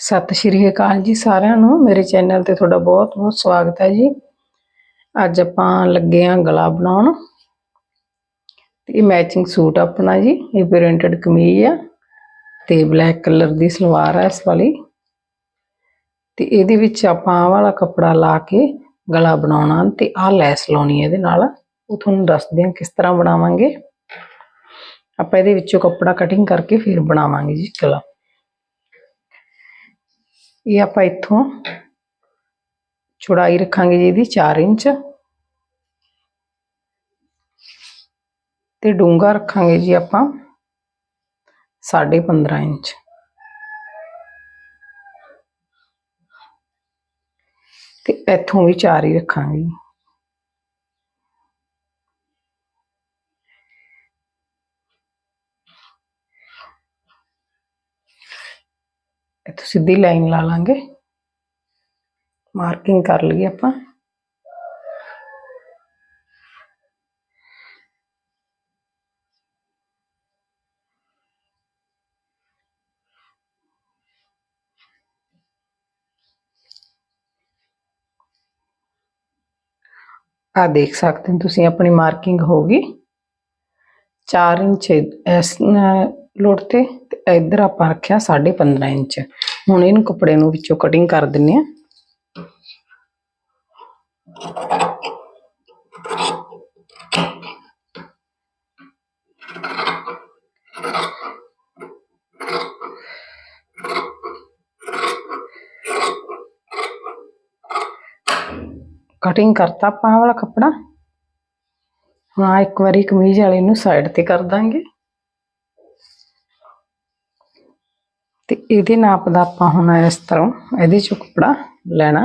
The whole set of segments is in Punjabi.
ਸਤਿ ਸ਼੍ਰੀ ਅਕਾਲ ਜੀ ਸਾਰਿਆਂ ਨੂੰ। ਮੇਰੇ ਚੈਨਲ ਤੇ ਤੁਹਾਡਾ ਬਹੁਤ ਬਹੁਤ ਸਵਾਗਤ ਹੈ ਜੀ। ਅੱਜ ਆਪਾਂ ਲੱਗੇ ਆਂ ਗਲਾ ਬਣਾਉਣ। ਤੇ ਇਹ ਮੈਚਿੰਗ ਸੂਟ ਆਪਣਾ ਜੀ। ਇਹ ਪ੍ਰਿੰਟਡ ਕਮੀਜ਼ ਆ ਤੇ ਬਲੈਕ ਕਲਰ ਦੀ ਸਲਵਾਰ ਆ ਇਸ ਵਾਲੀ। ਤੇ ਇਹਦੇ ਵਿੱਚ ਆਪਾਂ ਆਹ ਵਾਲਾ ਕੱਪੜਾ ਲਾ ਕੇ ਗਲਾ ਬਣਾਉਣਾ। ਤੇ ਆਹ ਲੈਸ ਲਾਉਣੀ ਇਹਦੇ ਨਾਲ। ਉਹ ਤੁਹਾਨੂੰ ਦੱਸਦੇ ਹਾਂ ਕਿਸ ਤਰ੍ਹਾਂ ਬਣਾਵਾਂਗੇ। ਆਪਾਂ ਇਹਦੇ ਵਿੱਚੋਂ ਕੱਪੜਾ ਕਟਿੰਗ ਕਰਕੇ ਫਿਰ ਬਣਾਵਾਂਗੇ ਜੀ ਗਲਾ। ਇਹ ਆਪਾਂ ਇੱਥੋਂ ਚੌੜਾਈ ਰੱਖਾਂਗੇ ਜੀ ਇਹਦੀ 4 ਇੰਚ। ਤੇ ਡੂੰਘਾ ਰੱਖਾਂਗੇ ਜੀ ਆਪਾਂ 15.5 ਇੰਚ। ਤੇ ਇੱਥੋਂ ਵੀ 4 ਹੀ ਰੱਖਾਂਗੇ ਇੱਥੋਂ ਸਿੱਧੀ ਲਾਈਨ ਲਾ ਲਾਂਗੇ। ਮਾਰਕਿੰਗ ਕਰ ਲਈਏ ਆਪਾਂ। ਆ ਦੇਖ ਸਕਦੇ ਹੋ ਤੁਸੀਂ, ਆਪਣੀ ਮਾਰਕਿੰਗ ਹੋ ਗਈ। 4 ਇੰਚ, ਇਸ ਲੋੜ ਤੇ ਤੇ ਇੱਧਰ ਆਪਾਂ ਰੱਖਿਆ 15.5 ਇੰਚ। ਹੁਣ ਇਹਨੂੰ ਕੱਪੜੇ ਨੂੰ ਵਿੱਚੋਂ ਕਟਿੰਗ ਕਰ ਦਿੰਨੇ ਆ। ਕਟਿੰਗ ਕਰਤਾ ਆਪਾਂ ਵਾਲਾ ਕੱਪੜਾ। ਹੁਣ ਇੱਕ ਵਾਰੀ ਕਮੀਜ਼ ਵਾਲੇ ਨੂੰ ਸਾਈਡ ਤੇ ਕਰ ਦਾਂਗੇ। ਤੇ ਇਹਦੇ ਨਾਪ ਦਾ ਆਪਾਂ ਹੁਣ ਇਸ ਤਰ੍ਹਾਂ ਇਹਦੇ ਚੋਂ ਕੱਪੜਾ ਲੈਣਾ।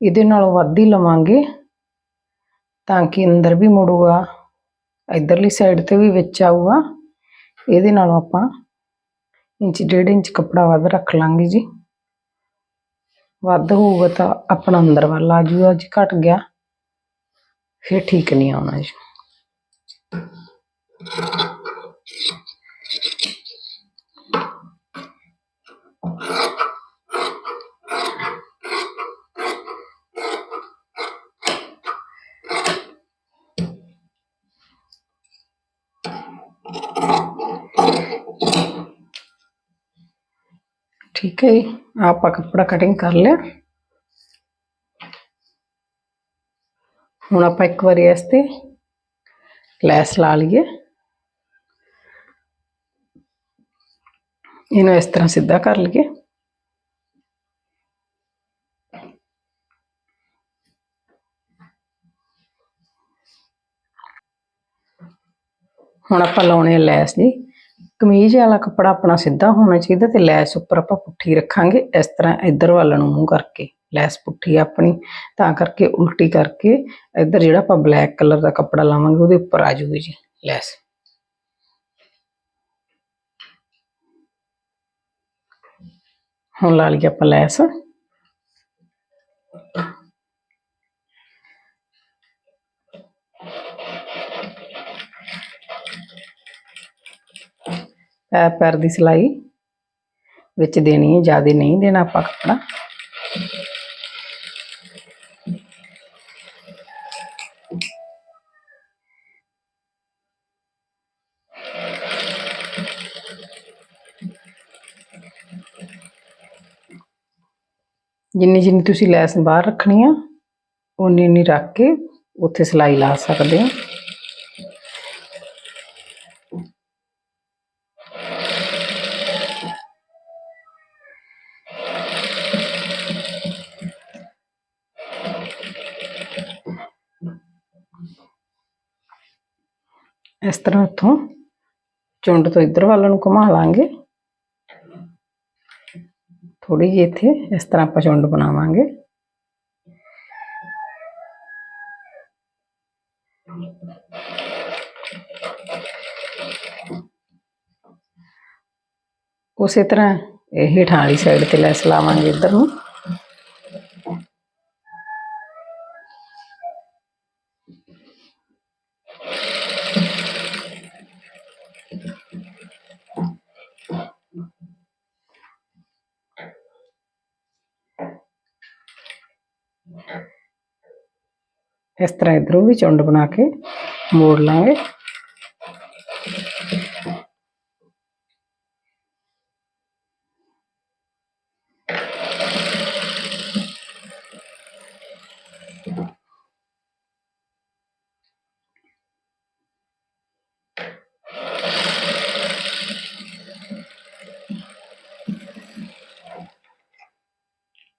ਇਹਦੇ ਨਾਲੋਂ ਵੱਧ ਹੀ ਲਵਾਂਗੇ ਤਾਂ ਕਿ ਅੰਦਰ ਵੀ ਮੁੜੂਗਾ, ਇਧਰਲੀ ਸਾਈਡ ਤੇ ਵੀ ਵਿੱਚ ਆਊਗਾ। ਇਹਦੇ ਨਾਲੋਂ ਆਪਾਂ ਇੰਚ ਡੇਢ ਇੰਚ ਕੱਪੜਾ ਵੱਧ ਰੱਖ ਲਾਂਗੇ ਜੀ। ਵੱਧ ਹੋਊਗਾ ਤਾਂ ਆਪਣਾ ਅੰਦਰ ਵੱਲ ਆ ਜੂਗਾ ਜੀ ਘਟ ਗਿਆ, ਫਿਰ ਠੀਕ ਨਹੀਂ ਆਉਣਾ ਜੀ। ਠੀਕ ਹੈ ਜੀ, ਆਪਾਂ ਕੱਪੜਾ ਕਟਿੰਗ ਕਰ ਲਿਆ। ਹੁਣ ਆਪਾਂ ਇੱਕ ਵਾਰੀ ਇਸ ਤੇ ਲੈਸ ਲਾ ਲਈਏ। ਇਹਨੂੰ ਇਸ ਤਰ੍ਹਾਂ ਸਿੱਧਾ ਕਰ ਲਈਏ। ਹੁਣ ਆਪਾਂ ਲਾਉਣੇ ਆ ਲੈਸ ਜੀ। ਕਮੀਜ਼ ਵਾਲਾ ਕੱਪੜਾ ਆਪਣਾ ਸਿੱਧਾ ਹੋਣਾ ਚਾਹੀਦਾ ਤੇ ਲੈਸ ਉੱਪਰ ਆਪਾਂ ਪੁੱਠੀ ਰੱਖਾਂਗੇ ਇਸ ਤਰ੍ਹਾਂ ਇੱਧਰ ਵੱਲ ਨੂੰ ਮੂੰਹ ਕਰਕੇ, ਲੈਸ ਪੁੱਠੀ ਆਪਣੀ, ਤਾਂ ਕਰਕੇ ਉਲਟੀ ਕਰਕੇ ਇੱਧਰ ਜਿਹੜਾ ਆਪਾਂ ਬਲੈਕ ਕਲਰ ਦਾ ਕੱਪੜਾ ਲਾਵਾਂਗੇ ਉਹਦੇ ਉੱਪਰ ਆ ਜੂਗੀ ਜੀ ਲੈਸ। ਹੁਣ ਲਾ ਲਈਏ ਆਪਾਂ ਲੈਸ। ਪੈਰ ਪੈਰ ਦੀ ਸਿਲਾਈ ਵਿੱਚ ਦੇਣੀ ਹੈ, ਜ਼ਿਆਦਾ ਨਹੀਂ ਦੇਣਾ ਆਪਾਂ ਕੱਪੜਾ। ਜਿੰਨੀ ਜਿੰਨੀ ਤੁਸੀਂ ਲੈਸ ਬਾਹਰ ਰੱਖਣੀ ਆ ਉਨੀ ਉਨੀ ਰੱਖ ਕੇ ਉੱਥੇ ਸਿਲਾਈ ਲਾ ਸਕਦੇ ਹੋ ਇਸ ਤਰ੍ਹਾਂ ਉੱਥੋਂ ਚੁੰਡ ਤੋਂ ਇੱਧਰ ਵੱਲ ਨੂੰ ਘੁਮਾ ਲਾਂਗੇ। ਥੋੜੀ ਜਿਹੀ ਇੱਥੇ ਇਸ ਤਰ੍ਹਾਂ ਆਪਾਂ ਚੁੰਡ ਬਣਾਵਾਂਗੇ। ਉਸੇ ਤਰ੍ਹਾਂ ਇਹ ਹੇਠਾਂ ਵਾਲੀ ਸਾਈਡ ਤੇ ਲੈਸ ਲਾਵਾਂਗੇ ਇੱਧਰ ਨੂੰ। ਇਸ ਤਰ੍ਹਾਂ ਇਧਰੋਂ ਵੀ ਚੁੰਡ ਬਣਾ ਕੇ ਮੋੜ ਲਾਂਗੇ।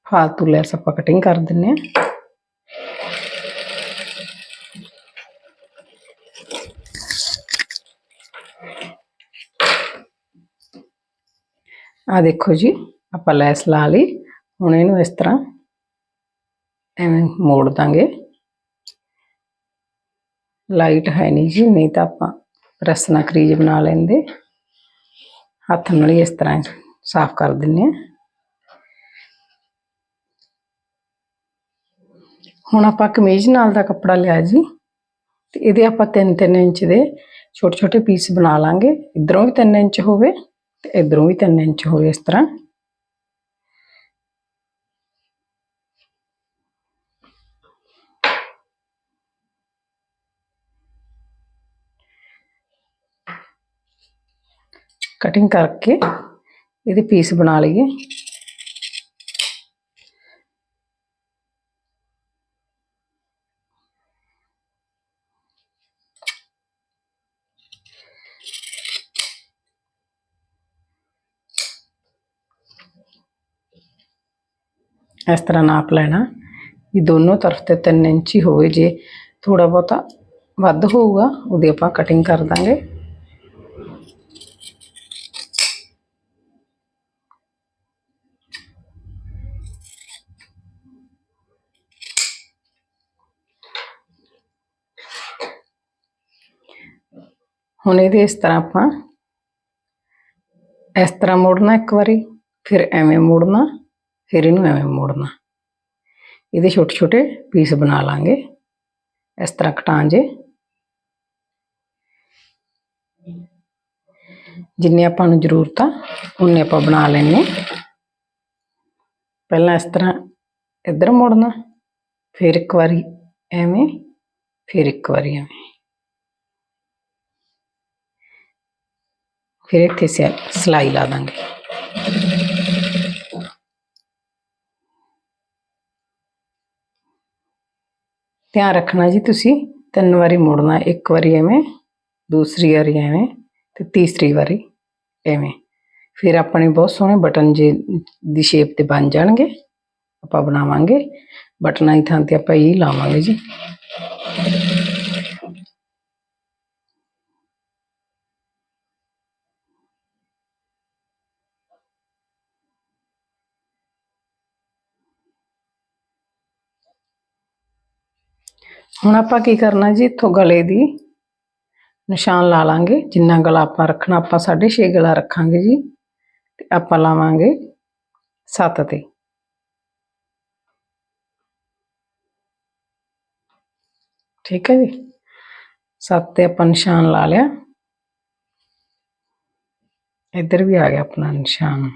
ਫਾਲਤੂ ਲੈਸ ਆਪਾਂ ਕਟਿੰਗ ਕਰ ਦਿੰਨੇ ਆ ਆ ਦੇਖੋ ਜੀ, ਆਪਾਂ ਲੈਸ ਲਾ ਲਈ। ਹੁਣ ਇਹਨੂੰ ਇਸ ਤਰ੍ਹਾਂ ਐਵੇਂ ਮੋੜ ਦਾਂਗੇ। ਲਾਈਟ ਹੈ ਨਹੀਂ ਜੀ, ਨਹੀਂ ਤਾਂ ਆਪਾਂ ਪ੍ਰੈਸ ਨਾਲ ਕਰੀਜ ਬਣਾ ਲੈਂਦੇ। ਹੱਥ ਨਾਲ ਹੀ ਇਸ ਤਰ੍ਹਾਂ ਸਾਫ਼ ਕਰ ਦਿੰਨੇ ਆ। ਹੁਣ ਆਪਾਂ ਕਮੀਜ਼ ਨਾਲ ਦਾ ਕੱਪੜਾ ਲਿਆ ਜੀ। ਤੇ ਇਹਦੇ ਆਪਾਂ 3-3 ਇੰਚ ਦੇ ਛੋਟੇ ਛੋਟੇ ਪੀਸ ਬਣਾ ਲਾਂਗੇ। ਇਧਰੋਂ ਵੀ 3 ਇੰਚ ਹੋਵੇ। ਤੇ ਇਧਰੋਂ ਵੀ 3 ਇੰਚ ਹੋਵੇ ਇਸ ਤਰ੍ਹਾਂ। ਕਟਿੰਗ ਕਰਕੇ ਇਹਦੇ ਪੀਸ ਬਣਾ ਲਈਏ। ਇਸ ਤਰ੍ਹਾਂ ਨਾਪ ਲੈਣਾ ਵੀ ਦੋਨੋਂ ਤਰਫ ਤੇ 3 ਇੰਚ ਹੀ ਹੋਵੇ ਜੇ ਥੋੜਾ ਬਹੁਤਾ ਵੱਧ ਹੋਊਗਾ ਉਹਦੀ ਆਪਾਂ ਕਟਿੰਗ ਕਰ ਦਾਂਗੇ ਹੁਣ ਇਹਦੇ ਇਸ ਤਰ੍ਹਾਂ ਆਪਾਂ ਇਸ ਤਰ੍ਹਾਂ ਮੋੜਨਾ ਇੱਕ ਵਾਰੀ ਫਿਰ ਐਵੇਂ ਮੋੜਨਾ ਫਿਰ ਇਹਨੂੰ ਐਵੇਂ ਮੋੜਨਾ। ਇਹਦੇ ਛੋਟੇ ਛੋਟੇ ਪੀਸ ਬਣਾ ਲਾਂਗੇ। ਇਸ ਤਰ੍ਹਾਂ ਕਟਾਂ ਜੇ। ਜਿੰਨੇ ਆਪਾਂ ਨੂੰ ਜ਼ਰੂਰਤ ਆ ਉਨੇ ਆਪਾਂ ਬਣਾ ਲੈਣੇ ਪਹਿਲਾਂ ਇਸ ਤਰ੍ਹਾਂ ਇੱਧਰ ਮੋੜਨਾ, ਫਿਰ ਇੱਕ ਵਾਰੀ ਐਵੇਂ, ਫਿਰ ਇੱਕ ਵਾਰੀ ਐਵੇਂ। ਫਿਰ ਇੱਥੇ ਸਿ- ਸਿਲਾਈ ਲਾ ਦਾਂਗੇ। ਧਿਆਨ ਰੱਖਣਾ ਜੀ ਤੁਸੀਂ। ਤਿੰਨ ਵਾਰੀ ਮੋੜਨਾ, ਇੱਕ ਵਾਰੀ ਐਵੇਂ, ਦੂਸਰੀ ਵਾਰੀ ਐਵੇਂ ਤੇ ਤੀਸਰੀ ਵਾਰੀ ਐਵੇਂ। ਫਿਰ ਆਪਣੇ ਬਹੁਤ ਸੋਹਣੇ ਬਟਨ ਜੇ ਦੀ ਸ਼ੇਪ ਤੇ ਬਣ ਜਾਣਗੇ, ਆਪਾਂ ਬਣਾਵਾਂਗੇ। ਬਟਨਾਂ ਦੀ ਥਾਂ ਤੇ ਆਪਾਂ ਇਹ ਲਾਵਾਂਗੇ ਜੀ। ਹੁਣ ਆਪਾਂ ਕੀ ਕਰਨਾ ਜੀ? ਇੱਥੋਂ ਗਲੇ ਦੀ ਨਿਸ਼ਾਨ ਲਾ ਲਾਂਗੇ। ਜਿੰਨਾ ਗਲਾ ਆਪਾਂ ਰੱਖਣਾ, ਆਪਾਂ 6.5 ਗਲਾ ਰੱਖਾਂਗੇ ਜੀ। ਤੇ ਆਪਾਂ ਲਾਵਾਂਗੇ 7 ਤੇ। ਠੀਕ ਹੈ ਜੀ? 7 ਤੇ ਆਪਾਂ ਨਿਸ਼ਾਨ ਲਾ ਲਿਆ। ਇੱਧਰ ਵੀ ਆ ਗਿਆ ਆਪਣਾ ਨਿਸ਼ਾਨ।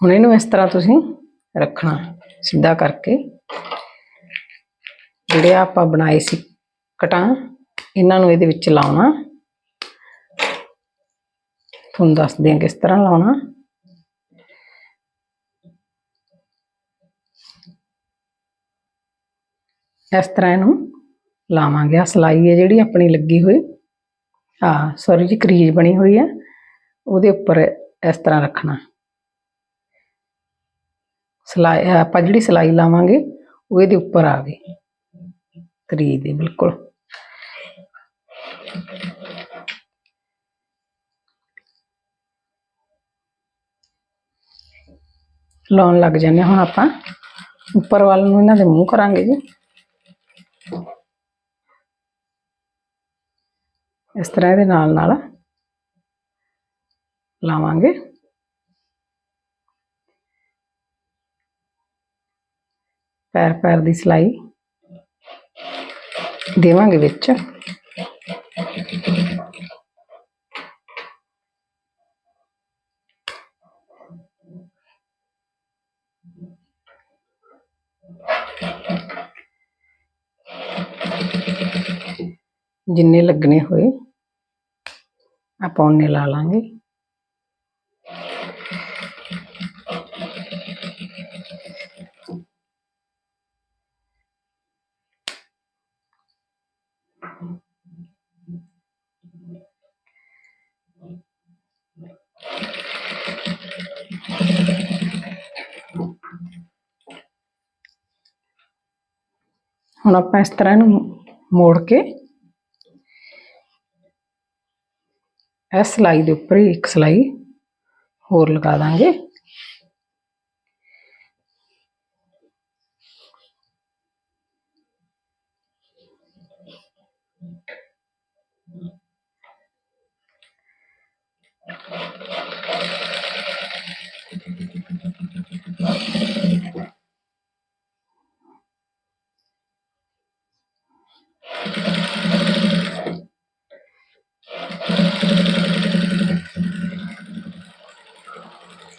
ਹੁਣ ਇਹਨੂੰ ਇਸ ਤਰ੍ਹਾਂ ਤੁਸੀਂ ਰੱਖਣਾ, ਸਿੱਧਾ ਕਰਕੇ। ਜਿਹੜੇ ਆਪਾਂ ਬਣਾਏ ਸੀ ਕਟਾਂ, ਇਹਨਾਂ ਨੂੰ ਇਹਦੇ ਵਿੱਚ ਲਾਉਣਾ। ਤੁਹਾਨੂੰ ਦੱਸਦੇ ਹਾਂ ਕਿਸ ਤਰ੍ਹਾਂ ਲਾਉਣਾ। ਇਸ ਤਰ੍ਹਾਂ ਇਹਨੂੰ ਲਾਵਾਂਗੇ। ਆ ਸਲਾਈ ਹੈ ਜਿਹੜੀ ਆਪਣੀ ਲੱਗੀ ਹੋਈ। ਆ ਸੌਰੀ ਜੀ, ਕਰੀਜ ਬਣੀ ਹੋਈ ਹੈ। ਉਹਦੇ ਉੱਪਰ ਇਸ ਤਰ੍ਹਾਂ ਰੱਖਣਾ। ਸਲਾਈ, ਆਪਾਂ ਜਿਹੜੀ ਸਲਾਈ ਲਾਵਾਂਗੇ, ਉਹ ਇਹਦੇ ਉੱਪਰ ਆਵੇ ਕਰੀਜ ਦੇ ਬਿਲਕੁਲ। ਲਾਉਣ ਲੱਗ ਜਾਂਦੇ ਹਾਂ ਹੁਣ ਆਪਾਂ। ਉੱਪਰ ਵਾਲ ਨੂੰ ਇਹਨਾਂ ਦੇ ਮੂੰਹ ਕਰਾਂਗੇ ਜੀ। ਇਸ ਤਰ੍ਹਾਂ ਇਹਦੇ ਨਾਲ ਨਾਲ ਲਾਵਾਂਗੇ। ਪੈਰ ਪੈਰ ਦੀ ਸਿਲਾਈ। देवे बिच जिन्हें लगने हुए आप ला लेंगे। ਹੁਣ ਆਪਾਂ ਇਸ ਤਰ੍ਹਾਂ ਇਹਨੂੰ ਮੋੜ ਕੇ ਇਸ ਸਲਾਈ ਦੇ ਉੱਪਰ ਹੀ ਇੱਕ ਸਲਾਈ ਹੋਰ ਲਗਾ ਦਾਂਗੇ।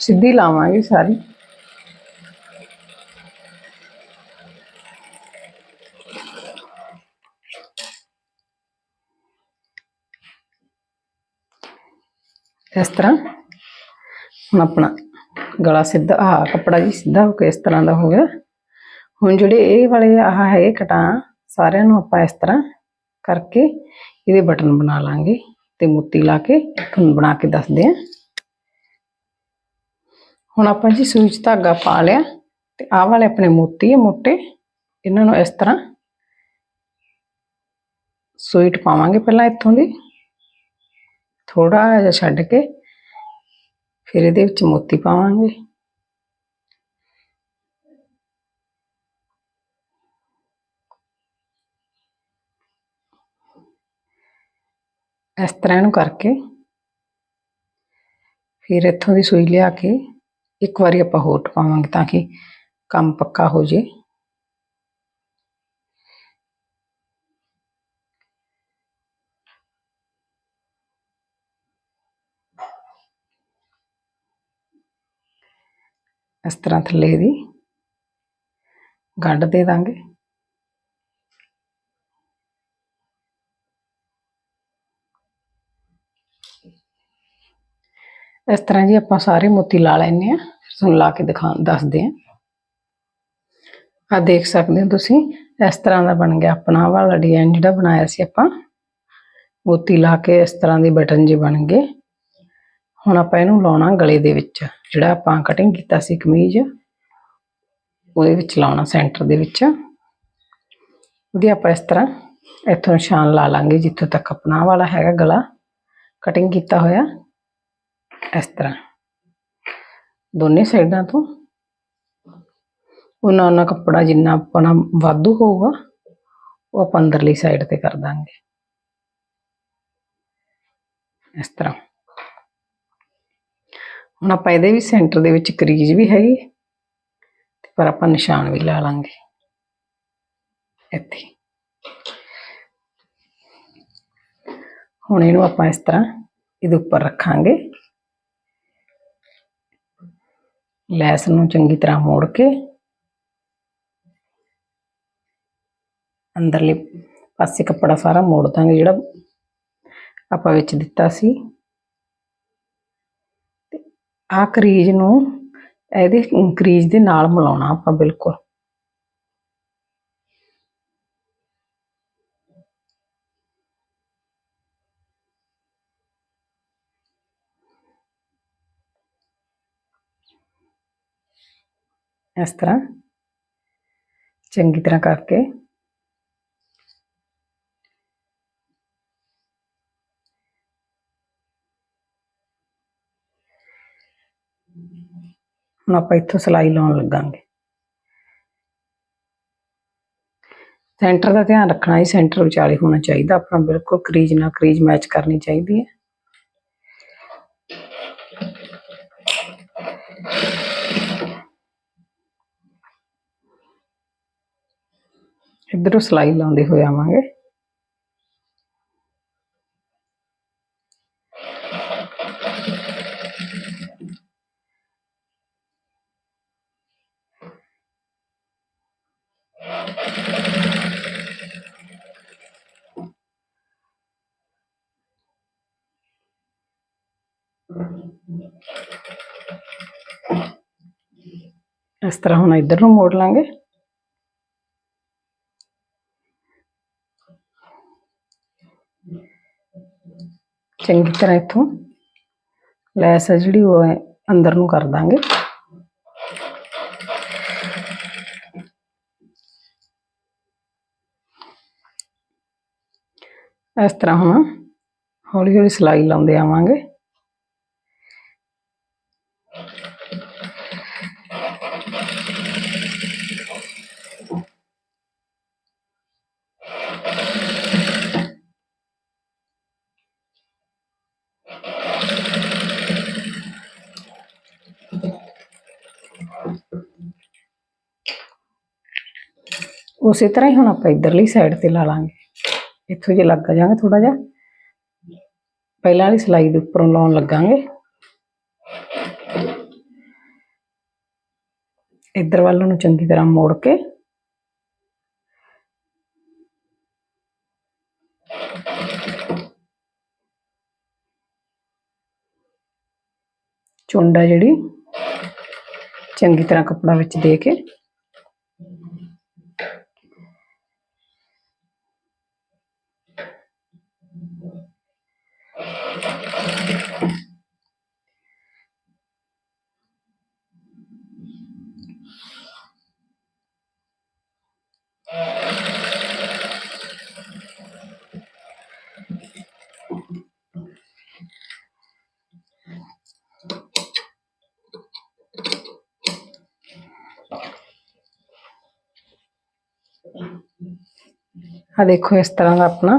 ਸਿੱਧੀ ਲਾਵਾਂਗੇ ਸਾਰੀ। ਇਸ ਤਰ੍ਹਾਂ ਹੁਣ ਆਪਣਾ ਗਲਾ ਸਿੱਧਾ ਆ ਕੱਪੜਾ ਜੀ ਸਿੱਧਾ ਹੋ ਕੇ ਇਸ ਤਰ੍ਹਾਂ ਦਾ ਹੋ ਗਿਆ। ਹੁਣ ਜਿਹੜੇ ਇਹ ਵਾਲੇ ਆਹ ਹੈ ਕਟਾਂ, ਸਾਰਿਆਂ ਨੂੰ ਆਪਾਂ ਇਸ ਤਰ੍ਹਾਂ ਕਰਕੇ ਇਹਦੇ ਬਟਨ ਬਣਾ ਲਾਂਗੇ ਤੇ ਮੋਤੀ ਲਾ ਕੇ ਤੁਹਾਨੂੰ ਬਣਾ ਕੇ ਦੱਸਦੇ ਆਂ। ਹੁਣ ਆਪਾਂ ਜੀ ਸੂਈ 'ਚ ਧਾਗਾ ਪਾ ਲਿਆ ਤੇ ਆਹ ਵਾਲੇ ਆਪਣੇ ਮੋਤੀ ਹੈ ਮੋਟੇ। ਇਹਨਾਂ ਨੂੰ ਇਸ ਤਰ੍ਹਾਂ ਸੂਈ 'ਚ ਪਾਵਾਂਗੇ ਪਹਿਲਾਂ ਇੱਥੋਂ ਦੀ। ਥੋੜਾ ਜਿਹਾ ਛੱਡ ਕੇ ਫਿਰ ਇਹਦੇ ਵਿੱਚ ਮੋਤੀ ਪਾਵਾਂਗੇ। ਇਸ ਤਰ੍ਹਾਂ ਇਹਨੂੰ ਕਰਕੇ ਫਿਰ ਇੱਥੋਂ ਦੀ ਸੂਈ ਲਿਆ ਕੇ ਇੱਕ ਵਾਰੀ ਆਪਾਂ ਹੋਰ ਟਪਾਵਾਂਗੇ ਤਾਂ ਕਿ ਕੰਮ ਪੱਕਾ ਹੋ ਜੇ ਇਸ ਤਰ੍ਹਾਂ ਥੱਲੇ ਦੀ ਗੰਢ ਦੇ ਦਾਂਗੇ ਇਸ ਤਰ੍ਹਾਂ ਜੀ ਆਪਾਂ ਸਾਰੇ ਮੋਤੀ ਲਾ ਲੈਨੇ ਆ ਤੁਹਾਨੂੰ ਲਾ ਕੇ ਦਿਖਾ ਦੱਸਦੇ ਆ ਆ ਦੇਖ ਸਕਦੇ ਹੋ ਤੁਸੀਂ, ਇਸ ਤਰ੍ਹਾਂ ਦਾ ਬਣ ਗਿਆ ਆਪਣਾ ਵਾਲਾ ਡਿਜ਼ਾਈਨ ਜਿਹੜਾ ਬਣਾਇਆ ਸੀ ਆਪਾਂ। ਮੋਤੀ ਲਾ ਕੇ ਇਸ ਤਰ੍ਹਾਂ ਦੇ ਬਟਨ ਜੇ ਬਣ ਗਏ। ਹੁਣ ਆਪਾਂ ਇਹਨੂੰ ਲਾਉਣਾ ਗਲੇ ਦੇ ਵਿੱਚ, ਜਿਹੜਾ ਆਪਾਂ ਕਟਿੰਗ ਕੀਤਾ ਸੀ ਕਮੀਜ਼, ਉਹਦੇ ਵਿੱਚ ਲਾਉਣਾ ਸੈਂਟਰ ਦੇ ਵਿੱਚ। ਉਹਦੀ ਆਪਾਂ ਇਸ ਤਰ੍ਹਾਂ ਇੱਥੋਂ ਨਿਸ਼ਾਨ ਲਾ ਲਾਂਗੇ, ਜਿੱਥੋਂ ਤੱਕ ਆਪਣਾ ਵਾਲਾ ਹੈਗਾ ਗਲਾ। ਕਟਿੰਗ ਕੀਤਾ ਹੋਇਆ। ਇਸ ਤਰ੍ਹਾਂ। ਦੋਨੇ ਸਾਈਡਾਂ ਤੋਂ। ਉਹਨਾਂ ਉਹਨਾਂ ਕੱਪੜਾ ਜਿੰਨਾ ਆਪਣਾ ਵਾਧੂ ਹੋਊਗਾ, ਉਹ ਆਪਾਂ ਅੰਦਰਲੀ ਸਾਈਡ ਤੇ ਕਰ ਦਾਂਗੇ। ਇਸ ਤਰ੍ਹਾਂ। ਹੁਣ ਆਪਾਂ ਇਹਦੇ ਵੀ ਸੈਂਟਰ ਦੇ ਵਿੱਚ ਕਰੀਜ਼ ਵੀ ਹੈਗੀ ਤੇ ਪਰ ਆਪਾਂ ਨਿਸ਼ਾਨ ਵੀ ਲਾ ਲਾਂਗੇ। ਇੱਥੇ। ਹੁਣ ਇਹਨੂੰ ਆਪਾਂ ਇਸ ਤਰ੍ਹਾਂ ਇਹਦੇ ਉੱਪਰ ਰੱਖਾਂਗੇ। ਲੈਸ ਨੂੰ ਚੰਗੀ ਤਰ੍ਹਾਂ ਮੋੜ ਕੇ ਅੰਦਰਲੇ ਪਾਸੇ ਕੱਪੜਾ ਸਾਰਾ ਮੋੜ ਦਾਂਗੇ, ਜਿਹੜਾ ਆਪਾਂ ਵਿੱਚ ਦਿੱਤਾ ਸੀ। ਤੇ ਆਹ ਕਰੀਜ਼ ਨੂੰ, ਇਹਦੇ ਕਰੀਜ਼ ਦੇ ਨਾਲ ਮਿਲਾਉਣਾ ਆਪਾਂ ਬਿਲਕੁਲ। ਇਸ ਤਰ੍ਹਾਂ ਚੰਗੀ ਤਰ੍ਹਾਂ ਕਰਕੇ ਹੁਣ ਆਪਾਂ ਇੱਥੋਂ ਸਲਾਈ ਲਾਉਣ ਲੱਗਾਂਗੇ ਸੈਂਟਰ ਦਾ ਧਿਆਨ ਰੱਖਣਾ ਹੈ ਸੈਂਟਰ ਵਿਚਾਲੇ ਹੋਣਾ ਚਾਹੀਦਾ ਆਪਣਾ ਬਿਲਕੁਲ ਕਰੀਜ਼ ਨਾਲ ਕਰੀਜ਼ ਮੈਚ ਕਰਨੀ ਚਾਹੀਦੀ ਹੈ इधरों सिलाई लाते हुए जावे इस तरह हम इधर मोड़ लेंगे ਚੰਗੀ ਤਰ੍ਹਾਂ ਇੱਥੋਂ ਲੈਸ ਹੈ ਜਿਹੜੀ ਉਹ ਹੈ ਅੰਦਰ ਨੂੰ ਕਰ ਦਾਂਗੇ। ਇਸ ਤਰ੍ਹਾਂ ਹੁਣ ਹੌਲੀ ਹੌਲੀ ਸਿਲਾਈ ਲਾਉਂਦੇ ਆਵਾਂਗੇ। ਉਸੇ ਤਰ੍ਹਾਂ ਹੀ ਹੁਣ ਆਪਾਂ ਇਧਰਲੀ ਸਾਈਡ ਤੇ ਲਾ ਲਾਂਗੇ। ਇੱਥੋਂ ਜੇ ਲੱਗ ਜਾਾਂਗੇ ਥੋੜਾ ਜਿਹਾ। ਪਹਿਲਾਂ ਵਾਲੀ ਸਲਾਈ ਦੇ ਉੱਪਰੋਂ ਲਾਉਣ ਲੱਗਾਂਗੇ। ਇੱਧਰ ਵੱਲ ਨੂੰ ਚੰਗੀ ਤਰ੍ਹਾਂ ਮੋੜ ਕੇ। ਚੁੰਡਾ ਜਿਹੜੀ। ਚੰਗੀ ਤਰ੍ਹਾਂ ਕੱਪੜਾ ਵਿੱਚ ਦੇ ਕੇ। ਆ ਦੇਖੋ ਇਸ ਤਰ੍ਹਾਂ ਦਾ ਆਪਣਾ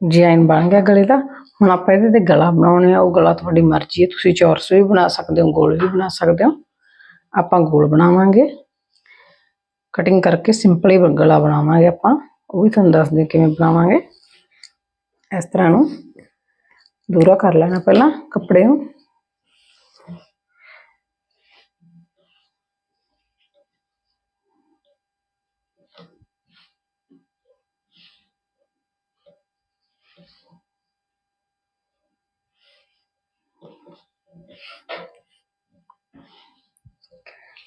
ਡਿਜ਼ਾਈਨ ਬਣ ਗਿਆ ਗਲੇ ਦਾ ਹੁਣ ਆਪਾਂ ਇਹਦੇ ਤੇ ਗਲਾ ਬਣਾਉਣੇ ਆ, ਉਹ ਗਲਾ ਤੁਹਾਡੀ ਮਰਜ਼ੀ ਹੈ, ਤੁਸੀਂ ਚੌਰਸ ਵੀ ਬਣਾ ਸਕਦੇ ਹੋ, ਗੋਲ ਵੀ ਬਣਾ ਸਕਦੇ ਹੋ। ਆਪਾਂ ਗੋਲ ਬਣਾਵਾਂਗੇ। ਕਟਿੰਗ ਕਰਕੇ ਸਿੰਪਲ ਹੀ ਗਲਾ ਬਣਾਵਾਂਗੇ ਆਪਾਂ। ਉਹ ਵੀ ਤੁਹਾਨੂੰ ਦੱਸਦੇ ਕਿਵੇਂ ਬਣਾਵਾਂਗੇ। ਇਸ ਤਰ੍ਹਾਂ ਨੂੰ ਦੂਰਾ ਕਰ ਲੈਣਾ ਪਹਿਲਾਂ ਕੱਪੜੇ ਨੂੰ।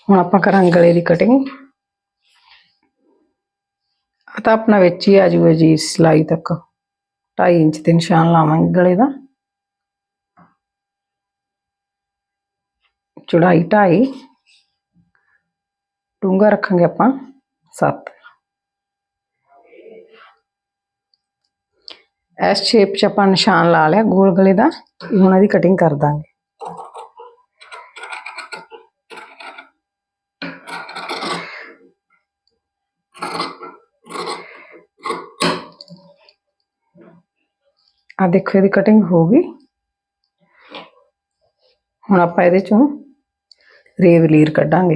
ਹੁਣ ਆਪਾਂ ਕਰਾਂਗੇ ਗਲੇ ਦੀ ਕਟਿੰਗ ਆ ਤਾਂ ਆਪਣਾ ਵਿੱਚ ਹੀ ਆ ਜੂਗਾ ਜੀ, ਸਿਲਾਈ ਤੱਕ। 2.5 ਇੰਚ ਤੇ ਨਿਸ਼ਾਨ ਲਾਵਾਂਗੇ ਗਲੇ ਦਾ। ਚੌੜਾਈ 2.5 ਡੂੰਘਾ ਰੱਖਾਂਗੇ ਆਪਾਂ 7 ਇਸ ਸ਼ੇਪ 'ਚ ਆਪਾਂ ਨਿਸ਼ਾਨ ਲਾ ਲਿਆ ਗੋਲ ਗਲੇ ਦਾ। ਇਹ ਹੁਣ ਇਹਦੀ ਕਟਿੰਗ ਕਰ ਦਾਂਗੇ। ਆ ਦੇਖੋ, ਇਹਦੀ ਕਟਿੰਗ ਹੋ ਗਈ। ਹੁਣ ਆਪਾਂ ਇਹਦੇ ਚੋਂ ਰੇਵ ਲੀਰ ਕੱਢਾਂਗੇ।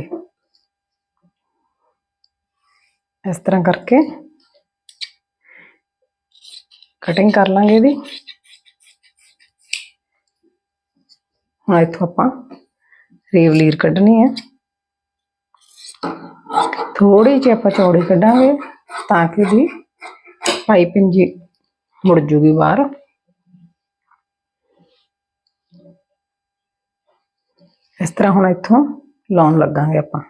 ਇਸ ਤਰ੍ਹਾਂ ਕਰਕੇ ਕਟਿੰਗ ਕਰ ਲਾਂਗੇ ਇਹਦੀ। ਹੁਣ ਇੱਥੋਂ ਆਪਾਂ ਰੇਵ ਲੀਰ ਕੱਢਣੀ ਹੈ। ਥੋੜੀ ਜਿਹੀ ਆਪਾਂ ਚੌੜੀ ਕੱਢਾਂਗੇ ਤਾਂ ਕਿ ਇਹਦੀ ਪਾਈਪਿੰਗ ਜੀ ਮੁੜ ਜੂਗੀ ਬਾਹਰ। ਇਸ ਤਰ੍ਹਾਂ ਹੁਣ ਇੱਥੋਂ ਲਾਉਣ ਲੱਗਾਂਗੇ ਆਪਾਂ।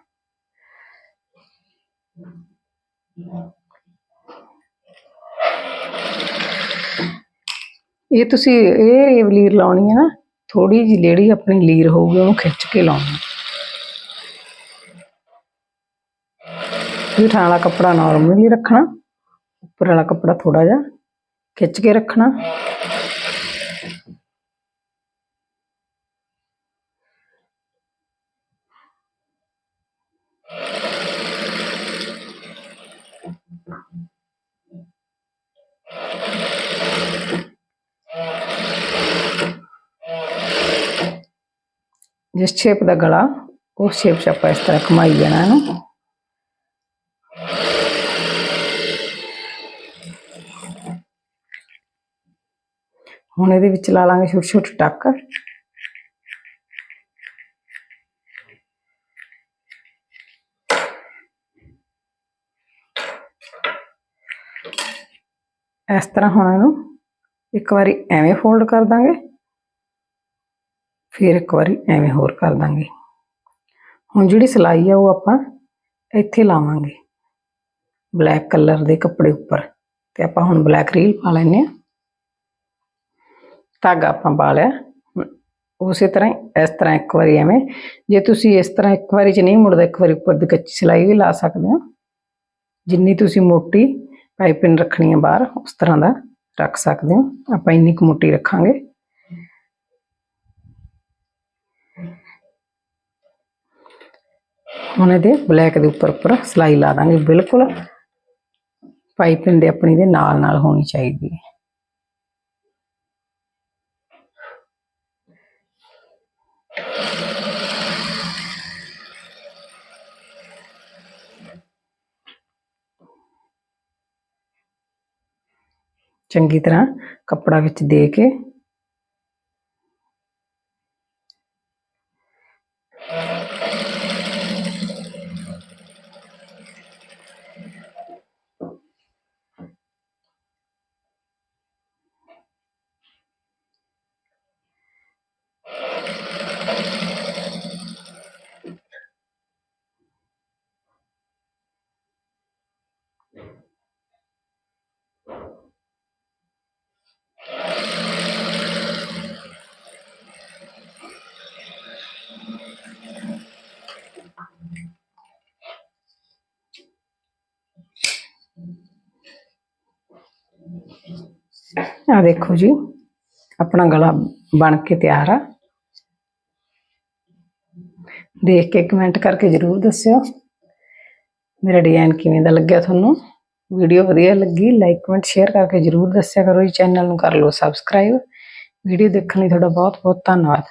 ਇਹ ਤੁਸੀਂ, ਇਹ ਰੇਵ ਲੀਰ ਲਾਉਣੀ ਹੈ ਨਾ ਥੋੜੀ ਜਿਹੀ ਜਿਹੜੀ ਆਪਣੀ ਲੀਰ ਹੋਊਗੀ, ਉਹਨੂੰ ਖਿੱਚ ਕੇ ਲਾਉਣੀ ਹੇਠਾਂ ਵਾਲਾ ਕੱਪੜਾ ਨਾਰਮਲੀ ਰੱਖਣਾ, ਉੱਪਰ ਵਾਲਾ ਕੱਪੜਾ ਥੋੜਾ ਜਿਹਾ ਖਿੱਚ ਕੇ ਰੱਖਣਾ। ਜਿਸ ਸ਼ੇਪ ਦਾ ਗਲਾ, ਉਸ ਸ਼ੇਪ 'ਚ ਆਪਾਂ ਇਸ ਤਰ੍ਹਾਂ ਘੁਮਾਈ ਜਾਣਾ ਇਹਨੂੰ। ਹੁਣ ਇਹਦੇ ਵਿੱਚ ਲਾ ਲਾਂਗੇ ਛੋਟੇ ਛੋਟੇ ਟੱਕ। ਇਸ ਤਰ੍ਹਾਂ ਹੁਣ ਇਹਨੂੰ ਇੱਕ ਵਾਰੀ ਐਵੇਂ ਫੋਲਡ ਕਰ ਦਾਂਗੇ। ਫਿਰ ਇੱਕ ਵਾਰੀ ਐਵੇਂ ਹੋਰ ਕਰ ਦਾਂਗੇ। ਹੁਣ ਜਿਹੜੀ ਸਿਲਾਈ ਆ ਉਹ ਆਪਾਂ ਇੱਥੇ ਲਾਵਾਂਗੇ। ਬਲੈਕ ਕਲਰ ਦੇ ਕੱਪੜੇ ਉੱਪਰ। ਤੇ ਆਪਾਂ ਹੁਣ ਬਲੈਕ ਰੀਲ ਪਾ ਲੈਨੇ ਆ ਧਾਗਾ ਆਪਾਂ ਪਾ ਲਿਆ। ਉਸੇ ਤਰ੍ਹਾਂ ਹੀ ਇਸ ਤਰ੍ਹਾਂ ਇੱਕ ਵਾਰੀ ਐਵੇਂ। ਜੇ ਤੁਸੀਂ ਇਸ ਤਰ੍ਹਾਂ ਇੱਕ ਵਾਰੀ ਚ ਨਹੀਂ ਮੁੜਦਾ, ਇੱਕ ਵਾਰੀ ਉੱਪਰ ਦੀ ਕੱਚੀ ਸਿਲਾਈ ਵੀ ਲਾ ਸਕਦੇ ਹੋ। ਜਿੰਨੀ ਤੁਸੀਂ ਮੋਟੀ ਪਾਈਪਿੰਗ ਰੱਖਣੀ ਹੈ ਬਾਹਰ, ਉਸ ਤਰ੍ਹਾਂ ਦਾ ਰੱਖ ਸਕਦੇ ਹੋ। ਆਪਾਂ ਇੰਨੀ ਕੁ ਮੋਟੀ ਰੱਖਾਂਗੇ। ਹੁਣ ਇਹਦੇ ਬਲੈਕ ਦੇ ਉੱਪਰ ਉੱਪਰ ਸਿਲਾਈ ਲਾ ਦਾਂਗੇ। ਬਿਲਕੁਲ ਪਾਈਪਿੰਗ ਦੇ ਆਪਣੀ ਦੇ ਨਾਲ ਨਾਲ ਹੋਣੀ ਚਾਹੀਦੀ ਹੈ। ਚੰਗੀ ਤਰ੍ਹਾਂ ਕੱਪੜਾ ਵਿੱਚ ਦੇ ਕੇ ਆ ਦੇਖੋ ਜੀ, ਆਪਣਾ ਗਲਾ ਬਣ ਕੇ ਤਿਆਰ ਆ। ਦੇਖ ਕੇ ਕਮੈਂਟ ਕਰਕੇ ਜਰੂਰ ਦੱਸਿਓ, ਮੇਰਾ ਡਿਜ਼ਾਈਨ ਕਿਵੇਂ ਦਾ ਲੱਗਿਆ ਤੁਹਾਨੂੰ? ਵੀਡੀਓ ਵਧੀਆ ਲੱਗੀ, ਲਾਈਕ, ਕਮੈਂਟ, ਸ਼ੇਅਰ ਕਰਕੇ ਜਰੂਰ ਦੱਸਿਆ ਕਰੋ ਜੀ, ਚੈਨਲ ਨੂੰ ਕਰ ਲਓ ਸਬਸਕ੍ਰਾਈਬ। ਵੀਡੀਓ ਦੇਖਣ ਲਈ ਤੁਹਾਡਾ ਬਹੁਤ ਬਹੁਤ ਧੰਨਵਾਦ।